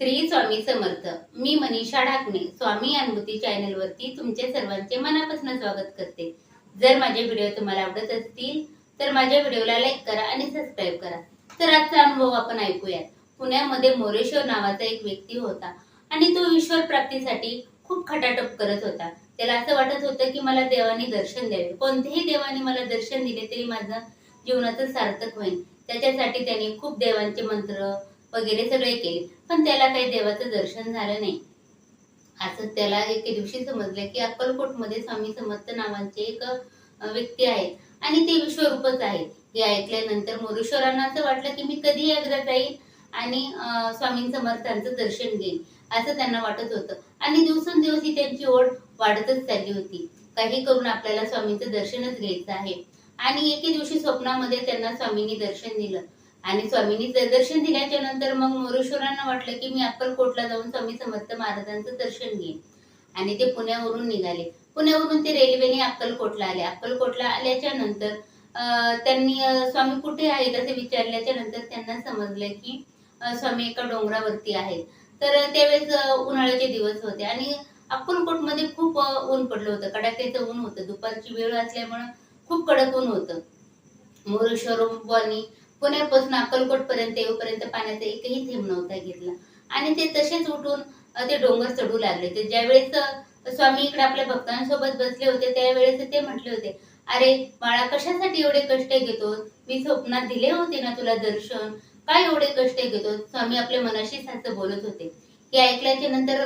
श्री स्वामी समर्थ मी मनीषा ढाकणे स्वामी अनुभूती चॅनल वरती तुमचे सर्वांचे मनापासून स्वागत करते. जर माझे व्हिडिओ तुम्हाला आवडत असतील तर माझ्या व्हिडिओला लाईक करा आणि सबस्क्राईब करा. तर आजचा अनुभव आपण ऐकूयात. पुण्यामध्ये मोरेश्वर नावाचा एक व्यक्ती होता आणि तो ईश्वर प्राप्तीसाठी खूप खटाटप करत होता. त्याला असं वाटत होतं की मला देवाने दर्शन द्यावे. कोणत्याही देवाने मला दर्शन दिले तरी माझं जीवनाचं सार्थक होईल. त्याच्यासाठी त्याने खूप देवांचे मंत्र वगैरे सगळे केले. पण त्याला काही देवाचं दर्शन झालं नाही. असं त्याला एके दिवशी समजलं की अक्कलकोटमध्ये स्वामी समर्थ नावाचे एक व्यक्ती आहेत. आणि ते विश्वरूपच आहेत. हे ऐकल्यानंतर मोरेश्वरांना असं वाटलं की मी कधी एकदा जाईल आणि स्वामी समर्थांचं दर्शन घेईन. असं त्यांना वाटत होतं. आणि दिवसेंदिवस ही त्यांची ओढ वाढतच चालली होती. काही करून आपल्याला स्वामींचं दर्शनच घ्यायचं आहे. आणि एके दिवशी स्वप्नामध्ये त्यांना स्वामींनी दर्शन दिलं. आणि स्वामींनी दर्शन दिल्याच्या नंतर मग मोरेश्वरांना वाटलं की मी अक्कलकोटला जाऊन स्वामी समर्थ महाराजांचं दर्शन घेईन. आणि ते पुण्यावरून निघाले. पुण्यावरून ते रेल्वेने अक्कलकोटला आले. अक्कलकोटला आल्याच्यानंतर त्यांनी स्वामी कुठे आहेत असे विचारल्याच्या नंतर त्यांना समजलं की स्वामी एका डोंगरावरती आहेत. तर त्यावेळेस उन्हाळ्याचे दिवस होते आणि अक्कलकोटमध्ये खूप ऊन पडलं होतं. कडाक्याचं ऊन होतं. दुपारची वेळ असल्यामुळं खूप कडक ऊन होतं. मोरेश्वरवानी पुण्यापासून अकलकोट पर्यंत येऊपर्यंत पाण्याचा एकही थेंब नव्हता घेतला. आणि ते तसेच उठून ते डोंगर चढू लागले. ते ज्यावेळेस स्वामी इकडे आपल्या भक्तांसोबत बसले होते त्यावेळेस ते म्हटले होते अरे बाळा कशासाठी एवढे कष्ट घेतो? मी स्वप्नात दिले होते ना तुला दर्शन. काय एवढे कष्ट घेतो? स्वामी आपल्या मनाशी असं बोलत होते. हे ऐकल्याच्या नंतर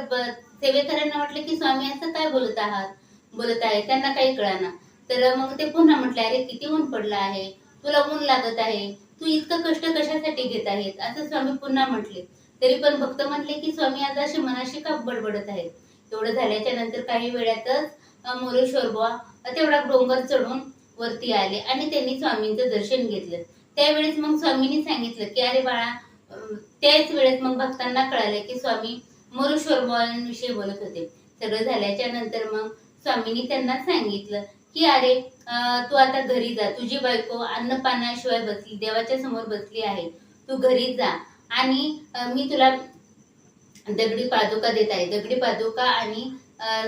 सेवेकरांना वाटलं की स्वामी असं काय बोलत आहात? बोलत आहे त्यांना काही कळाना. तर मग ते पुन्हा म्हटले अरे किती ऊन पडलं आहे. तुला ऊन लागत आहे. तू इतकं कष्ट कशासाठी घेत आहेत? असं स्वामी पुन्हा म्हटले. तरी पण भक्त म्हटले की स्वामी आज असे मनाशी का बडबडत आहेत? एवढं झाल्याच्यानंतर काही वेळातच मोरेश्वर बुवा तेवढा डोंगर चढून वरती आले आणि त्यांनी स्वामींचं दर्शन घेतलं. त्यावेळेस मग स्वामींनी सांगितलं की अरे बाळा त्याच वेळेस मग भक्तांना कळालं की स्वामी मोरेश्वर बुवांविषयी बोलत होते. सगळं झाल्याच्यानंतर मग स्वामींनी त्यांना सांगितलं की अरे अं, तू आता घरी जा. तुझी बायको अन्नपानाशिवाय बसली देवाच्या समोर बसली आहे. तू घरी जा. आणि मी तुला दगडी पादुका देत आहे. दगडी पादुका आणि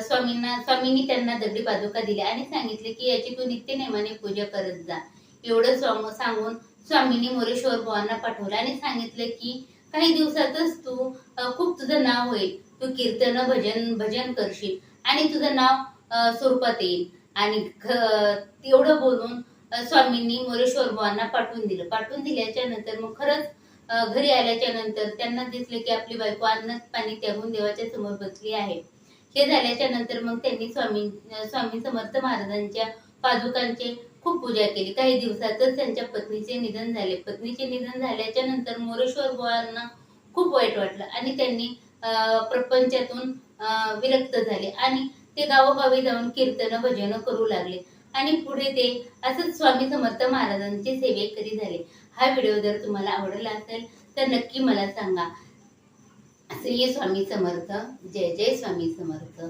स्वामींना स्वामींनी त्यांना दगडी पादुका दिल्या आणि सांगितले की याची तू नित्य नेमाने पूजा करत जा. एवढं स्वाम सांगून स्वामींनी मोरेश्वर भावांना पाठवलं आणि सांगितलं की काही दिवसातच तू खूप तुझं नाव होईल. तू कीर्तन भजन भजन करशील आणि तुझं नाव स्वरूपात येईल. आणि तेवढं एवढं बोलून स्वामींनी मोरेश्वर बुवांना पाठवून दिलं. पाठवून दिल्याच्या नंतर मग खरंच घरी आल्याच्यानंतर त्यांना दिसले की आपली बायको अन्न पाणी त्यागून देवाच्या समोर बसली आहे. हे झाल्याच्यानंतर मग त्यांनी स्वामी स्वामी समर्थ महाराजांच्या पादुकांचे खूप पूजा केली. काही दिवसातच त्यांच्या पत्नीचे निधन झाले. पत्नीचे निधन झाल्याच्यानंतर मोरेश्वर बुवांना खूप वाईट वाटलं आणि त्यांनी अं, प्रपंचातून अं, विरक्त झाले. आणि ते गावोगावी जाऊन कीर्तन भजन करू लागले. आणि पुढे ते असंच स्वामी समर्थ महाराजांचे सेवेकरी झाले. हा व्हिडिओ जर तुम्हाला आवडला असेल तर नक्की मला सांगा. श्री स्वामी समर्थ. जय जय स्वामी समर्थ.